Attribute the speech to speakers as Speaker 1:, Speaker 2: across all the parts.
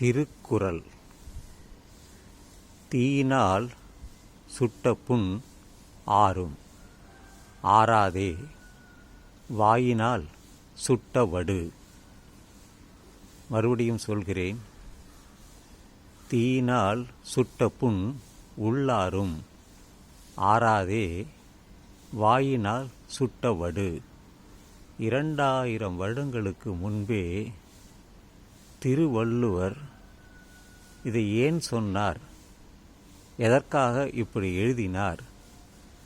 Speaker 1: திருக்குறள். தீயினால் சுட்ட புண் ஆறும். ஆறாதே வாயினால் சுட்ட வடு. மறுபடியும் சொல்கிறேன். தீயினால் சுட்ட புண் உள்ளாரும் ஆறாதே வாயினால் சுட்ட வடு. இரண்டாயிரம் வருடங்களுக்கு முன்பே திருவள்ளுவர் இதை ஏன் சொன்னார்? எதற்காக இப்படி எழுதினார்?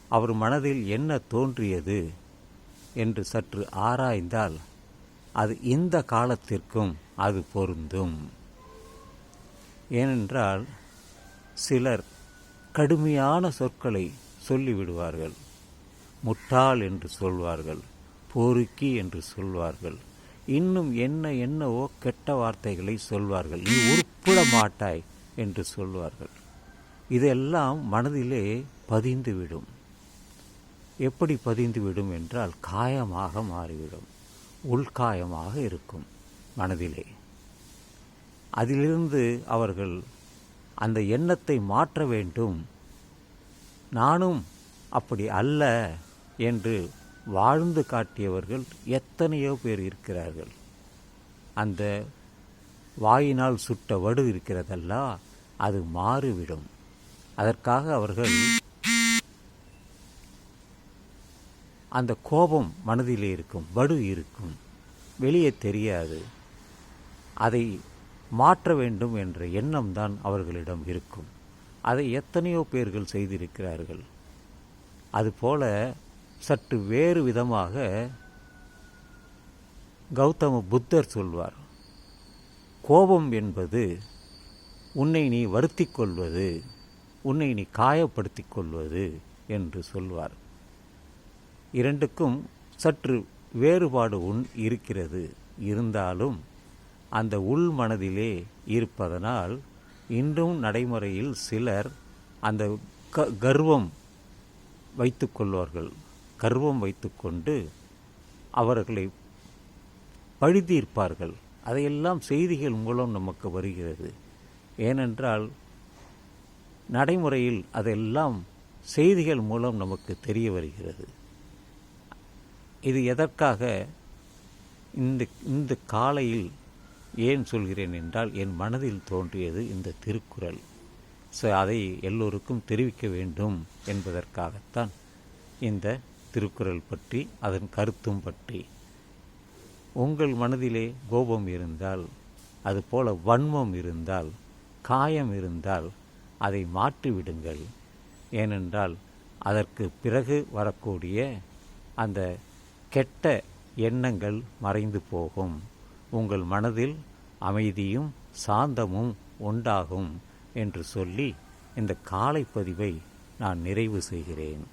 Speaker 1: அவர் மனதில் என்ன தோன்றியது? என்று சற்று ஆராய்ந்தால் அது இந்த காலத்திற்கும் அது பொருந்தும். ஏனென்றால் சிலர் கடுமையான சொற்களை சொல்லிவிடுவார்கள். முட்டாள் என்று சொல்வார்கள். போருக்கி என்று சொல்வார்கள். இன்னும் என்ன என்னவோ கெட்ட வார்த்தைகளை சொல்வார்கள். நீ உருப்பிட மாட்டாய் என்று சொல்வார்கள். இதெல்லாம் மனதிலே பதிந்துவிடும். எப்படி பதிந்துவிடும் என்றால் காயமாக மாறிவிடும். உள்காயமாக இருக்கும் மனதிலே. அதிலிருந்து அவர்கள் அந்த எண்ணத்தை மாற்ற வேண்டும். நானும் அப்படி அல்ல என்று வாழ்ந்து காட்டியவர்கள் எத்தனையோ பேர் இருக்கிறார்கள். அந்த வாயினால் சுட்ட வடு இருக்கிறதெல்லாம் அது மாறிவிடும். அதற்காக அவர்கள் அந்த கோபம் மனதிலே இருக்கும் வடு இருக்கும். வெளியே தெரியாது. அதை மாற்ற வேண்டும் என்ற எண்ணம்தான் அவர்களிடம் இருக்கும். அதை எத்தனையோ பேர்கள் செய்திருக்கிறார்கள். அதுபோல சற்று வேறு விதமாக கௌதம புத்தர் சொல்வார் கோபம் என்பது உன்னை நீ வருத்தி கொள்வது உன்னை நீ காயப்படுத்திக் கொள்வது என்று சொல்வார். இரண்டுக்கும் சற்று வேறுபாடு உன் இருக்கிறது. இருந்தாலும் அந்த உள் மனதிலே இருப்பதனால் இன்றும் நடைமுறையில் சிலர் அந்த க கர்வம் வைத்து கொள்வார்கள். கர்வம் வைத்துக்கொண்டு அவர்களை பழிதீர்ப்பார்கள். அதையெல்லாம் செய்திகள் மூலம் நமக்கு வருகிறது. ஏனென்றால் நடைமுறையில் அதெல்லாம் செய்திகள் மூலம் நமக்கு தெரிய வருகிறது. இது எதற்காக இந்த இந்த காலையில் ஏன் சொல்கிறேன் என்றால் என் மனதில் தோன்றியது இந்த திருக்குறள். ஸோ அதை எல்லோருக்கும் தெரிவிக்க வேண்டும் என்பதற்காகத்தான் இந்த திருக்குறள் பற்றி அதன் கருத்தும் பற்றி. உங்கள் மனதிலே கோபம் இருந்தால் அதுபோல வன்மம் இருந்தால் காயம் இருந்தால் அதை மாற்றிவிடுங்கள். ஏனென்றால் அதற்கு பிறகு வரக்கூடிய அந்த கெட்ட எண்ணங்கள் மறைந்து போகும். உங்கள் மனதில் அமைதியும் சாந்தமும் உண்டாகும் என்று சொல்லி இந்த காலை பதிவை நான் நிறைவு செய்கிறேன்.